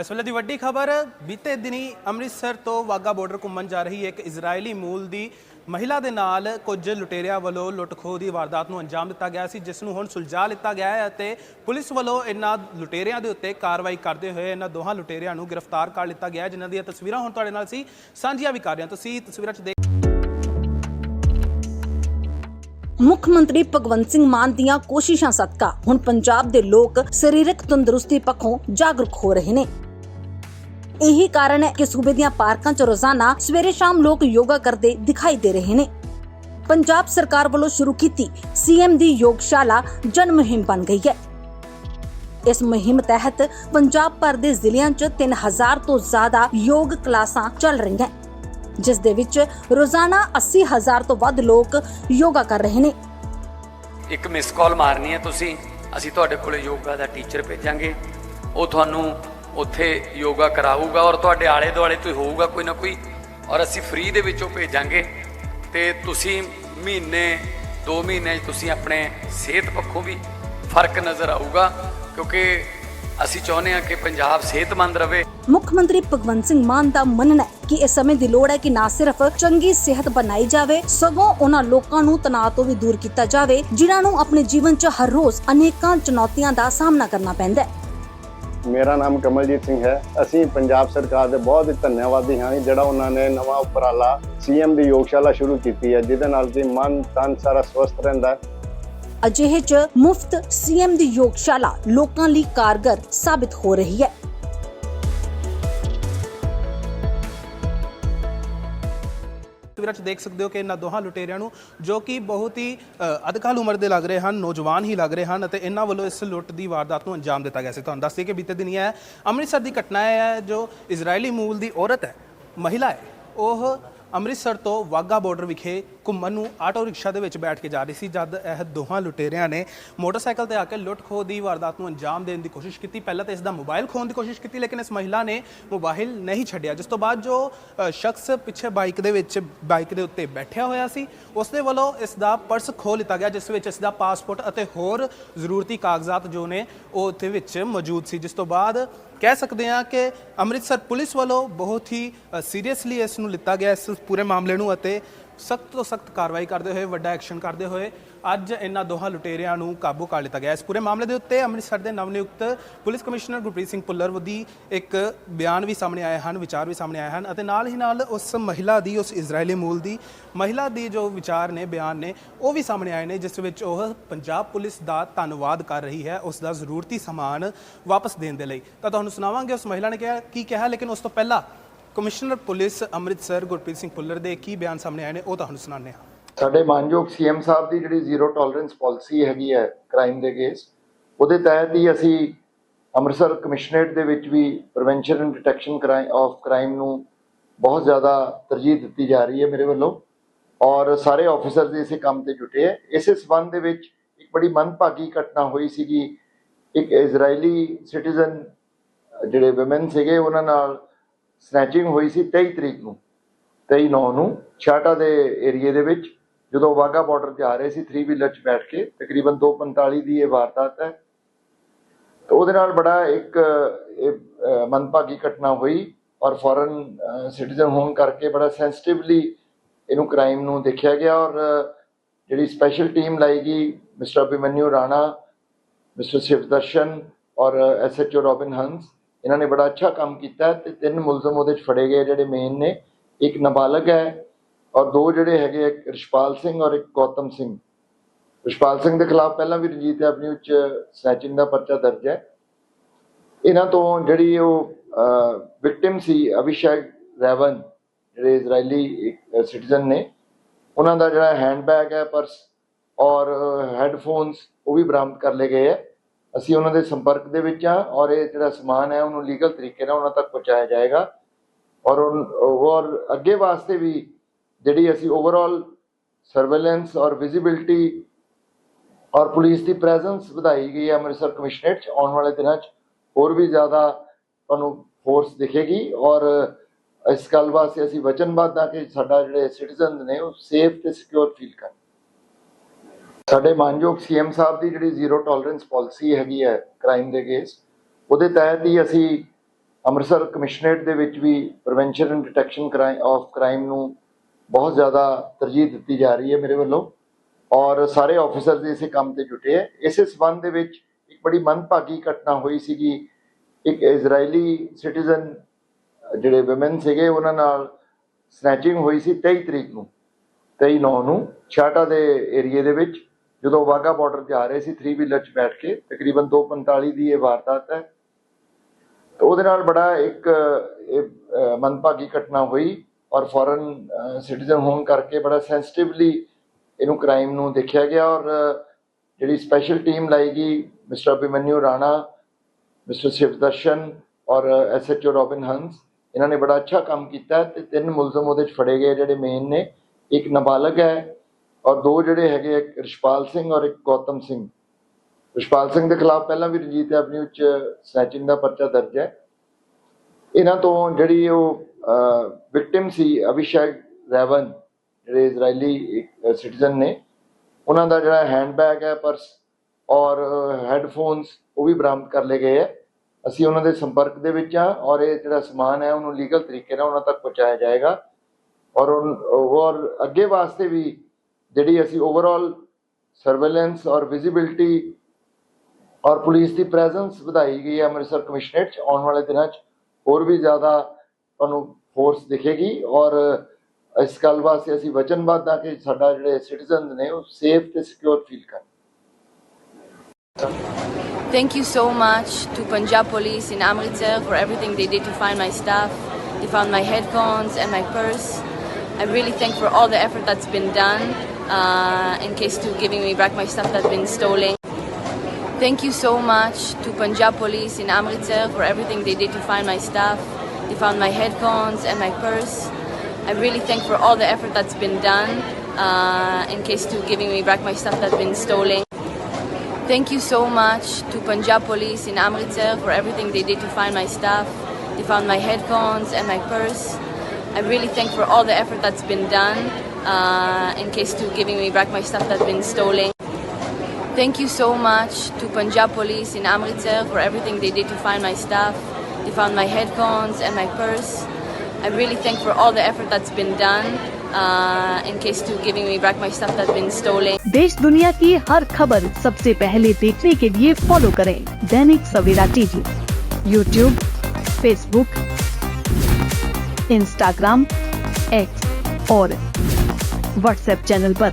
ਇਸ ਵੇਲੇ ਦੀ ਵੱਡੀ ਖਬਰ, ਬੀਤੇ ਦਿਨੀ ਅੰਮ੍ਰਿਤਸਰ ਤੋਂ ਵਾਗਾ ਬਾਰਡਰ ਘੁੰਮਣ ਜਾ ਰਹੀ ਇੱਕ ਇਜ਼ਰਾਈਲੀ ਮੂਲ ਦੀ ਮਹਿਲਾ ਦੇ ਨਾਲ ਕੁਝ ਲੁਟੇਰਿਆਂ ਵੱਲੋਂ ਲੁੱਟਖੋ ਦੀ ਵਾਰਦਾਤ ਨੂੰ ਅੰਜਾਮ ਦਿੱਤਾ ਗਿਆ ਸੀ, ਜਿਸ ਨੂੰ ਹੁਣ ਸੁਲਝਾ ਲਿੱਤਾ ਗਿਆ ਹੈ ਅਤੇ ਪੁਲਿਸ ਵੱਲੋਂ ਇਹਨਾਂ ਲੁਟੇਰਿਆਂ ਦੇ ਉੱਤੇ ਕਾਰਵਾਈ ਕਰਦੇ ਹੋਏ ਇਹਨਾਂ ਦੋਹਾਂ ਲੁਟੇਰਿਆਂ ਨੂੰ ਗ੍ਰਿਫਤਾਰ ਕਰ ਲਿੱਤਾ ਗਿਆ ਜਿਨ੍ਹਾਂ ਦੀਆਂ ਤਸਵੀਰਾਂ ਹੁਣ ਤੁਹਾਡੇ ਨਾਲ ਸੀ। ਸਾਂਝੀਆਂ ਵੀ ਕਰ ਰਹੇ ਹਾਂ ਤੁਸੀਂ ਤਸਵੀਰਾਂ 'ਚ ਦੇਖ ਮੁੱਖ ਮੰਤਰੀ ਭਗਵੰਤ ਸਿੰਘ ਮਾਨ ਦੀਆਂ ਕੋਸ਼ਿਸ਼ਾਂ ਸਦਕਾ ਹੁਣ ਪੰਜਾਬ ਦੇ ਲੋਕ ਸਰੀਰਕ ਤੰਦਰੁਸਤੀ ਪੱਖੋਂ ਜਾਗਰੂਕ ਹੋ ਰਹੇ ਨੇ। ਇਹੀ ਕਾਰਨ ਹੈ ਕਿ ਸੂਬੇ ਦੀਆਂ ਪਾਰਕਾਂ 'ਚ ਰੋਜ਼ਾਨਾ ਸਵੇਰੇ ਸ਼ਾਮ ਲੋਕ ਯੋਗਾ ਕਰਦੇ ਦਿਖਾਈ ਦੇ ਰਹੇ ਨੇ। ਪੰਜਾਬ ਸਰਕਾਰ ਵੱਲੋਂ ਸ਼ੁਰੂ ਕੀਤੀ ਸੀਐਮ ਦੀ ਯੋਗਸ਼ਾਲਾ ਜਨ ਮੁਹਿੰਮ ਬਣ ਗਈ ਹੈ। ਇਸ ਮੁਹਿੰਮ ਤਹਿਤ ਪੰਜਾਬ ਭਰ ਦੇ ਜ਼ਿਲ੍ਹਿਆਂ 'ਚ 3000 ਤੋਂ ਜ਼ਿਆਦਾ ਯੋਗ ਕਲਾਸਾਂ ਚੱਲ ਰਹੀਆਂ ਜਿਸ ਦੇ ਵਿੱਚ ਰੋਜ਼ਾਨਾ 80000 ਤੋਂ ਵੱਧ ਲੋਕ ਯੋਗਾ ਕਰ ਰਹੇ ਨੇ। ਇੱਕ ਮਿਸ ਕਾਲ ਮਾਰਨੀ ਹੈ ਤੁਸੀਂ, ਅਸੀਂ ਤੁਹਾਡੇ ਕੋਲੇ ਯੋਗਾ ਦਾ ਟੀਚਰ ਭੇਜਾਂਗੇ। ਉਹ ਤੁਹਾਨੂੰ ਉੱਥੇ ਯੋਗਾ ਕਰਾਊਗਾ ਔਰ ਤੁਹਾਡੇ ਆਲੇ ਦੁਆਲੇ ਤੋਂ ਹੋਊਗਾ ਕੋਈ ਨਾ ਕੋਈ ਔਰ ਅਸੀਂ ਫ੍ਰੀ ਦੇ ਵਿੱਚੋਂ ਭੇਜਾਂਗੇ ਤੇ ਤੁਸੀਂ ਮਹੀਨੇ 2 ਮਹੀਨੇ ਤੁਸੀਂ ਆਪਣੇ ਸਿਹਤ ਪੱਖੋਂ ਵੀ ਫ਼ਰਕ ਨਜ਼ਰ ਆਊਗਾ, ਕਿਉਂਕਿ ਅਸੀਂ ਚਾਹੁੰਦੇ ਹਾਂ ਕਿ ਪੰਜਾਬ ਸਿਹਤਮੰਦ ਰਵੇ। ਮੁੱਖ ਮੰਤਰੀ ਭਗਵੰਤ ਸਿੰਘ ਮਾਨ ਦਾ ਮੰਨਣਾ ਹੈ ਕਿ ਇਸ ਸਮੇਂ ਦੀ ਲੋੜ ਹੈ ਕਿ ਨਾ ਸਿਰਫ ਚੰਗੀ ਸਿਹਤ ਬਣਾਈ ਜਾਵੇ, ਸਗੋਂ ਉਹਨਾਂ ਲੋਕਾਂ ਨੂੰ ਤਣਾਅ ਤੋਂ ਵੀ ਦੂਰ ਕੀਤਾ ਜਾਵੇ, ਜਿਨ੍ਹਾਂ ਨੂੰ ਆਪਣੇ ਜੀਵਨ 'ਚ ਹਰ ਰੋਜ਼ ਅਨੇਕਾਂ ਚੁਣੌਤੀਆਂ ਦਾ ਸਾਹਮਣਾ ਕਰਨਾ ਪੈਂਦਾ ਹੈ। ਮੇਰਾ ਨਾਮ ਕਮਲਜੀਤ ਸਿੰਘ ਹੈ। ਅਸੀਂ ਪੰਜਾਬ ਸਰਕਾਰ ਦੇ ਬਹੁਤ ਹੀ ਧੰਨਵਾਦੀ ਹਾਂ ਜਿਹੜਾ ਉਹਨਾਂ ਨੇ ਨਵਾਂ ਉਪਰਾਲਾ ਸੀਐਮ ਦੀ ਯੋਗਸ਼ਾਲਾ ਸ਼ੁਰੂ ਕੀਤੀ ਹੈ, ਜਿਹਦੇ ਨਾਲ ਕਿ ਮਨ ਤਨ ਸਾਰਾ ਸਵਸਥ ਰਹਿੰਦਾ ਹੈ। ਅਜਿਹੇ 'ਚ ਮੁਫਤ ਸੀਐਮ ਦੀ ਯੋਗਸ਼ਾਲਾ ਲੋਕਾਂ ਲਈ ਕਾਰਗਰ ਸਾਬਿਤ ਹੋ ਰਹੀ ਹੈ। ਤਸਵੀਰਾਂ 'ਚ ਦੇਖ ਸਕਦੇ ਹੋ ਕਿ ਇਹਨਾਂ ਦੋਹਾਂ ਲੁਟੇਰਿਆਂ ਨੂੰ ਜੋ ਕਿ ਬਹੁਤ ਹੀ ਅ, ਅਧਕਾਲ ਉਮਰ ਦੇ ਲੱਗ ਰਹੇ ਹਨ ਨੌਜਵਾਨ ਹੀ ਲੱਗ ਰਹੇ ਹਨ ਅਤੇ ਇਹਨਾਂ ਵੱਲੋਂ ਇਸ ਲੁੱਟ ਦੀ ਵਾਰਦਾਤ ਨੂੰ ਅੰਜਾਮ ਦਿੱਤਾ ਗਿਆ ਸੀ। ਤੁਹਾਨੂੰ ਦੱਸ ਕਿ ਬੀਤੇ ਦਿਨ ਇਹ ਹੈ ਅੰਮ੍ਰਿਤਸਰ ਦੀ ਘਟਨਾ ਹੈ ਜੋ ਇਜ਼ਰਾਈਲੀ ਮੂਲ ਦੀ ਔਰਤ ਹੈ ਮਹਿਲਾ ਹੈ ਉਹ ਅੰਮ੍ਰਿਤਸਰ ਤੋਂ ਵਾਗਾ ਬਾਰਡਰ ਵਿਖੇ ਘੁੰਮਣ ਨੂੰ ਆਟੋ ਰਿਕਸ਼ਾ ਦੇ ਵਿੱਚ ਬੈਠ ਕੇ ਜਾ ਰਹੀ ਸੀ, ਜਦ ਇਹ ਦੋਹਾਂ ਲੁਟੇਰਿਆਂ ਨੇ ਮੋਟਰਸਾਈਕਲ ਤੇ ਆ ਕੇ ਲੁੱਟ ਖੋਹ ਦੀ ਵਾਰਦਾਤ ਨੂੰ ਅੰਜਾਮ ਦੇਣ ਦੀ ਕੋਸ਼ਿਸ਼ ਕੀਤੀ। ਪਹਿਲਾਂ ਤਾਂ ਇਸ ਦਾ ਮੋਬਾਈਲ ਖੋਹਣ ਦੀ ਕੋਸ਼ਿਸ਼ ਕੀਤੀ, ਲੇਕਿਨ ਇਸ ਮਹਿਲਾ ਨੇ ਮੋਬਾਈਲ ਨਹੀਂ ਛੱਡਿਆ। ਜਿਸ ਤੋਂ ਬਾਅਦ ਜੋ ਸ਼ਖਸ ਪਿੱਛੇ ਬਾਈਕ ਦੇ ਵਿੱਚ, ਬਾਈਕ ਦੇ ਉੱਤੇ ਬੈਠਿਆ ਹੋਇਆ ਸੀ, ਉਸ ਦੇ ਵੱਲੋਂ ਇਸ ਦਾ ਪਰਸ ਖੋਹ ਲਿੱਤਾ ਗਿਆ, ਜਿਸ ਵਿੱਚ ਇਸ ਦਾ ਪਾਸਪੋਰਟ ਅਤੇ ਹੋਰ ਜ਼ਰੂਰਤੀ ਕਾਗਜ਼ਾਤ ਜੋ ਨੇ, ਉਹ ਉੱਥੇ ਵਿੱਚ ਮੌਜੂਦ ਸੀ। ਜਿਸ ਤੋਂ ਬਾਅਦ ਕਹਿ ਸਕਦੇ ਹਾਂ ਕਿ ਅੰਮ੍ਰਿਤਸਰ ਪੁਲਿਸ ਵੱਲੋਂ ਬਹੁਤ ਹੀ ਸੀਰੀਅਸਲੀ ਇਸ ਨੂੰ ਲਿੱਤਾ ਗਿਆ, ਇਸ ਪੂਰੇ ਮਾਮਲੇ ਨੂੰ ਅਤੇ ਸਖਤ ਤੋਂ ਸਖਤ ਕਾਰਵਾਈ ਕਰਦੇ ਹੋਏ, ਵੱਡਾ ਐਕਸ਼ਨ ਕਰਦੇ ਹੋਏ ਅੱਜ ਇਹਨਾਂ ਦੋਹਾਂ ਲੁਟੇਰਿਆਂ ਨੂੰ ਕਾਬੂ ਕਰ ਲਿੱਤਾ ਗਿਆ। ਇਸ ਪੂਰੇ ਮਾਮਲੇ ਦੇ ਉੱਤੇ ਅੰਮ੍ਰਿਤਸਰ ਦੇ ਨਵਨਿਯੁਕਤ ਪੁਲਿਸ ਕਮਿਸ਼ਨਰ ਗੁਰਪ੍ਰੀਤ ਸਿੰਘ ਭੁੱਲਰ ਦੀ ਇੱਕ ਬਿਆਨ ਵੀ ਸਾਹਮਣੇ ਆਏ ਹਨ, ਵਿਚਾਰ ਵੀ ਸਾਹਮਣੇ ਆਏ ਹਨ ਅਤੇ ਨਾਲ ਹੀ ਨਾਲ ਉਸ ਮਹਿਲਾ ਦੀ, ਉਸ ਇਜ਼ਰਾਈਲੀ ਮੂਲ ਦੀ ਮਹਿਲਾ ਦੀ ਜੋ ਵਿਚਾਰ ਨੇ, ਬਿਆਨ ਨੇ, ਉਹ ਵੀ ਸਾਹਮਣੇ ਆਏ ਨੇ, ਜਿਸ ਵਿੱਚ ਉਹ ਪੰਜਾਬ ਪੁਲਿਸ ਦਾ ਧੰਨਵਾਦ ਕਰ ਰਹੀ ਹੈ ਉਸ ਦਾ ਜ਼ਰੂਰਤੀ ਸਮਾਨ ਵਾਪਸ ਦੇਣ ਦੇ ਲਈ। ਤਾਂ ਤੁਹਾਨੂੰ ਸੁਣਾਵਾਂਗੇ, ਉਸ ਮਹਿਲਾ ਨੇ ਕਿਹਾ, ਕੀ ਕਿਹਾ, ਲੇਕਿਨ ਉਸ ਤੋਂ ਪਹਿਲਾਂ ਕਮਿਸ਼ਨਰ ਪੁਲਿਸ ਅੰਮ੍ਰਿਤਸਰ ਗੁਰਪ੍ਰੀਤ ਸਿੰਘ ਭੁੱਲਰ ਦੇ ਕੀ ਬਿਆਨ ਸਾਹਮਣੇ ਆਏ ਨੇ, ਉਹ ਤੁਹਾਨੂੰ ਸੁਣਾਉਂਦੇ ਹਾਂ। ਸਾਡੇ ਮਾਨਯੋਗ ਸੀਐਮ ਸਾਹਿਬ ਦੀ ਜਿਹੜੀ ਜ਼ੀਰੋ ਟੋਲਰੈਂਸ ਪਾਲਿਸੀ ਹੈਗੀ ਹੈ ਕ੍ਰਾਈਮ ਦੇ ਕੇਸ ਉਹਦੇ ਤਹਿਤ ਹੀ ਅਸੀਂ ਅੰਮ੍ਰਿਤਸਰ ਕਮਿਸ਼ਨਰੇਟ ਦੇ ਵਿੱਚ ਵੀ prevention and detection crime of crime ਨੂੰ ਬਹੁਤ ਜ਼ਿਆਦਾ ਤਰਜੀਹ ਦਿੱਤੀ ਜਾ ਰਹੀ ਹੈ ਮੇਰੇ ਵੱਲੋਂ ਔਰ ਸਾਰੇ ਆਫੀਸਰਸ ਇਸੇ ਕੰਮ ਤੇ ਜੁਟੇ ਹੈ। ਇਸੇ ਸਬੰਧ ਦੇ ਵਿੱਚ ਇੱਕ ਬੜੀ ਮੰਦਭਾਗੀ ਘਟਨਾ ਹੋਈ ਸੀਗੀ। ਇੱਕ ਇਜ਼ਰਾਈਲੀ ਸਿਟੀਜ਼ਨ ਜਿਹੜੇ ਔਮਨ ਸੀਗੇ, ਉਹਨਾਂ ਨਾਲ ਸਨੈਚਿੰਗ ਹੋਈ ਸੀ 23 ਤਰੀਕ ਨੂੰ 23 ਨੌ ਨੂੰ ਛਾਟਾ ਦੇ ਏਰੀਏ ਦੇ ਵਿੱਚ। ਜਦੋਂ ਵਾਗਾ ਬਾਰਡਰ ਤੇ ਆ ਰਹੇ ਸੀ 3 ਵੀਲਰ 'ਚ ਬੈਠ ਕੇ ਤਕਰੀਬਨ 2:45 ਦੀ ਇਹ ਵਾਰਦਾਤ ਹੈ। ਤੇ ਉਹਦੇ ਨਾਲ ਬੜਾ ਇੱਕ ਇਹ, ਮੰਦਭਾਗੀ ਘਟਨਾ ਹੋਈ ਔਰ ਫੋਰਨ ਸਿਟੀਜ਼ਨ ਹੋਣ ਕਰਕੇ ਬੜਾ ਸੈਂਸਿਟਿਵਲੀ ਇਹਨੂੰ ਕ੍ਰਾਈਮ ਨੂੰ ਦੇਖਿਆ ਗਿਆ ਔਰ ਜਿਹੜੀ ਸਪੈਸ਼ਲ ਟੀਮ ਲਾਈ ਗਈ ਮਿਸਟਰ ਅਭਿਮਨਿਊ ਰਾਣਾ ਮਿਸਟਰ ਸ਼ਿਵਦਰਸ਼ਨ ਔਰ ਐਸਐਚਓ ਰੋਬਿਨ ਹੰਸ ਇਹਨਾਂ ਨੇ ਬੜਾ ਅੱਛਾ ਕੰਮ ਕੀਤਾ ਹੈ ਤੇ ਤਿੰਨ ਮੁਲਜ਼ਮ ਉਹਦੇ ਚ ਫੜੇ ਗਏ ਜਿਹੜੇ ਮੇਨ ਨੇ। ਇੱਕ ਨਾਬਾਲਗ ਹੈ ਔਰ ਦੋ ਜਿਹੜੇ ਹੈਗੇ ਇੱਕ ਰਿਸ਼ਪਾਲ ਸਿੰਘ ਔਰ ਇੱਕ ਗੌਤਮ ਸਿੰਘ। ਰਿਸ਼ਪਾਲ ਸਿੰਘ ਦੇ ਖਿਲਾਫ ਪਹਿਲਾਂ ਵੀ ਰਣਜੀਤ ਐਵਨਿਊ ਵਿੱਚ ਸਨੈਚਿੰਗ ਦਾ ਪਰਚਾ ਦਰਜ ਹੈ। ਇਹਨਾਂ ਤੋਂ ਜਿਹੜੀ ਉਹ ਵਿਕਟਿਮ ਸੀ ਅਭਿਸ਼ੇਕ ਰੈਵਨ, ਜਿਹੜੇ ਇਜ਼ਰਾਈਲੀ ਸਿਟੀਜ਼ਨ ਨੇ, ਉਹਨਾਂ ਦਾ ਜਿਹੜਾ ਹੈਂਡਬੈਗ ਹੈ ਪਰਸ ਔਰ ਹੈੱਡਫੋਨਸ ਉਹ ਵੀ ਬਰਾਮਦ ਕਰ ਲਏ ਗਏ ਹੈ। ਅਸੀਂ ਉਹਨਾਂ ਦੇ ਸੰਪਰਕ ਦੇ ਵਿੱਚ ਆ ਔਰ ਇਹ ਜਿਹੜਾ ਸਮਾਨ ਹੈ, ਉਹਨੂੰ ਲੀਗਲ ਤਰੀਕੇ ਨਾਲ ਉਹਨਾਂ ਤੱਕ ਪਹੁੰਚਾਇਆ ਜਾਏਗਾ। ਔਰ ਔਰ ਅੱਗੇ ਵਾਸਤੇ ਵੀ ਜਿਹੜੀ ਅਸੀਂ ਓਵਰਆਲ ਸਰਵੇਲੈਂਸ ਔਰ ਵਿਜ਼ਿਬਿਲਟੀ ਔਰ ਪੁਲਿਸ ਦੀ ਪ੍ਰੈਜ਼ੈਂਸ ਵਧਾਈ ਗਈ ਹੈ ਅੰਮ੍ਰਿਤਸਰ ਕਮਿਸ਼ਨਰੇਟ 'ਚ, ਆਉਣ ਵਾਲੇ ਦਿਨਾਂ 'ਚ, ਹੋਰ ਵੀ ਜ਼ਿਆਦਾ ਤੁਹਾਨੂੰ ਫੋਰਸ ਦਿਖੇਗੀ ਔਰ ਇਸ ਗੱਲ ਵਾਸਤੇ ਅਸੀਂ ਵਚਨਬੱਧ ਹਾਂ ਕਿ ਸਾਡਾ ਜਿਹੜੇ ਸਿਟੀਜ਼ਨ ਨੇ ਉਹ ਸੇਫ ਤੇ ਸਿਕਿਉਰ ਫੀਲ ਕਰਨ। ਸਾਡੇ ਮਾਨਯੋਗ ਸੀਐਮ ਸਾਹਿਬ ਦੀ ਜਿਹੜੀ ਜ਼ੀਰੋ ਟੋਲਰੈਂਸ ਪਾਲਿਸੀ ਹੈਗੀ ਹੈ ਕ੍ਰਾਈਮ ਦੇ ਕੇਸ ਉਹਦੇ ਤਹਿਤ ਹੀ ਅਸੀਂ ਅੰਮ੍ਰਿਤਸਰ ਕਮਿਸ਼ਨਰੇਟ ਦੇ ਵਿੱਚ ਵੀ prevention and detection crime of crime ਨੂੰ ਬਹੁਤ ਜ਼ਿਆਦਾ ਤਰਜੀਹ ਦਿੱਤੀ ਜਾ ਰਹੀ ਹੈ ਮੇਰੇ ਵੱਲੋਂ। ਔਰ ਸਾਰੇ ਆਫੀਸਰਸ ਇਸੇ ਕੰਮ ਤੇ ਜੁਟੇ ਹੈ। ਇਸੇ ਸਬੰਧ ਦੇ ਵਿੱਚ ਇੱਕ ਬੜੀ ਮੰਦਭਾਗੀ ਘਟਨਾ ਹੋਈ ਸੀਗੀ। ਇੱਕ ਇਜ਼ਰਾਈਲੀ ਸਿਟੀਜ਼ਨ ਜਿਹੜੇ ਔਮਨ ਸੀਗੇ ਉਹਨਾਂ ਨਾਲ ਸਨੈਚਿੰਗ ਹੋਈ ਸੀ 23 ਤਰੀਕ ਨੂੰ 23 ਨੌ ਨੂੰ ਛਾਟਾ ਦੇ ਏਰੀਏ ਦੇ ਵਿੱਚ ਜਦੋਂ ਵਾਗਾ ਬਾਰਡਰ ਆ ਰਹੇ ਸੀ 3 ਵੀਲਰ 'ਚ ਬੈਠ ਕੇ ਤਕਰੀਬਨ 2:45 ਦੀ ਇਹ ਵਾਰਦਾਤ ਹੈ। ਤੇ ਉਹਦੇ ਨਾਲ ਬੜਾ ਇੱਕ ਇਹ, ਮੰਦਭਾਗੀ ਘਟਨਾ ਹੋਈ। ਔਰ ਫੋਰਨ ਸਿਟੀਜ਼ਨ ਹੋਣ ਕਰਕੇ ਬੜਾ ਸੈਂਸਿਟਿਵਲੀ ਇਹਨੂੰ ਕ੍ਰਾਈਮ ਨੂੰ ਦੇਖਿਆ ਗਿਆ ਔਰ ਜਿਹੜੀ ਸਪੈਸ਼ਲ ਟੀਮ ਲਾਈ ਗਈ ਮਿਸਟਰ ਅਭਿਮਨਿਊ ਰਾਣਾ ਮਿਸਟਰ ਸ਼ਿਵਦਰਸ਼ਨ ਔਰ ਐਸਐਚਓ ਰੋਬਿਨ ਹੰਸ, ਇਹਨਾਂ ਨੇ ਬੜਾ ਅੱਛਾ ਕੰਮ ਕੀਤਾ ਹੈ ਤੇ ਤਿੰਨ ਮੁਲਜ਼ਮ ਉਹਦੇ ਚ ਫੜੇ ਗਏ ਜਿਹੜੇ ਮੇਨ ਨੇ, ਇੱਕ ਨਾਬਾਲਗ ਹੈ ਔਰ ਦੋ ਜਿਹੜੇ ਹੈਗੇ ਇੱਕ ਰਿਸ਼ਪਾਲ ਸਿੰਘ ਔਰ ਇੱਕ ਗੌਤਮ ਸਿੰਘ। ਰਿਸ਼ਪਾਲ ਸਿੰਘ ਦੇ ਖਿਲਾਫ ਪਹਿਲਾਂ ਵੀ ਰਣਜੀਤ ਐਵਨਿਊ 'ਚ ਸਨੈਚਿੰਗ ਦਾ ਪਰਚਾ ਦਰਜ ਹੈ। ਇਹਨਾਂ ਤੋਂ ਜਿਹੜੀ ਉਹ ਵਿਕਟਿਮ ਸੀ ਅਭਿਸ਼ੇਕ ਰੈਵਨ, ਜਿਹੜੇ ਇਜ਼ਰਾਈਲੀ ਸਿਟੀਜ਼ਨ ਨੇ। ਉਹਨਾਂ ਦਾ ਜਿਹੜਾ ਹੈਂਡਬੈਗ ਹੈ ਪਰਸ ਔਰ ਹੈੱਡਫੋਨਸ ਉਹ ਵੀ ਬਰਾਮਦ ਕਰ ਲਏ ਗਏ ਹੈ। ਅਸੀਂ ਉਹਨਾਂ ਦੇ ਸੰਪਰਕ ਦੇ ਵਿੱਚ ਆ ਔਰ ਇਹ ਜਿਹੜਾ ਸਮਾਨ ਹੈ, ਉਹਨੂੰ ਲੀਗਲ ਤਰੀਕੇ ਨਾਲ ਉਹਨਾਂ ਤੱਕ ਪਹੁੰਚਾਇਆ ਜਾਏਗਾ। ਔਰ ਔਰ ਅੱਗੇ ਵਾਸਤੇ ਵੀ ਜਿਹੜੀ ਅਸੀਂ ਓਵਰਆਲ ਸਰਵੇਲੈਂਸ ਔਰ ਵਿਜ਼ਿਬਿਲਟੀ ਔਰ ਪੁਲਿਸ ਦੀ ਪ੍ਰੈਜ਼ੈਂਸ ਵਧਾਈ ਗਈ ਹੈ ਅੰਮ੍ਰਿਤਸਰ ਕਮਿਸ਼ਨਰੇਟ 'ਚ ਆਉਣ ਵਾਲੇ ਦਿਨਾਂ 'ਚ। ਹੋਰ ਵੀ ਜ਼ਿਆਦਾ ਤੁਹਾਨੂੰ ਫੋਰਸ ਦਿਖੇਗੀ ਔਰ ਇਸ ਗੱਲ ਵਾਸਤੇ ਅਸੀਂ ਵਚਨਬੱਧ ਹਾਂ ਕਿ ਸਾਡਾ ਜਿਹੜੇ ਸਿਟੀਜ਼ਨਸ ਨੇ ਉਹ ਸੇਫ ਤੇ ਸਿਕਿਉਰ ਫੀਲ ਕਰਨ Thank you so much to Punjab Police in Amritsar for everything they did to find my stuff. They found my headphones and my purse. I really thank for all the effort that's been done uh, in case to giving me back my stuff that's been stolen. Thank you so much to Punjab Police in Amritsar for everything they did to find my stuff. They found my headphones and my purse. I really thank for all the effort that's been done uh, in case to giving me back my stuff that's been stolen. Thank you so much to Punjab Police in Amritsar for everything they did to find my stuff. They found my headphones and my purse. I really thank for all the effort that's been done uh, in case to giving me back my stuff that's been stolen. Thank you so much to Punjab Police in Amritsar for everything they did to find my stuff. They found my headphones and my purse. I really thank for all the effort that's been done uh, in case to giving me back my stuff that's been stolen. देश दुनिया की हर खबर सबसे पहले देखने के लिए follow करें Dainik Savera TV YouTube Facebook Instagram X और व्हाट्सएप चैनल पर।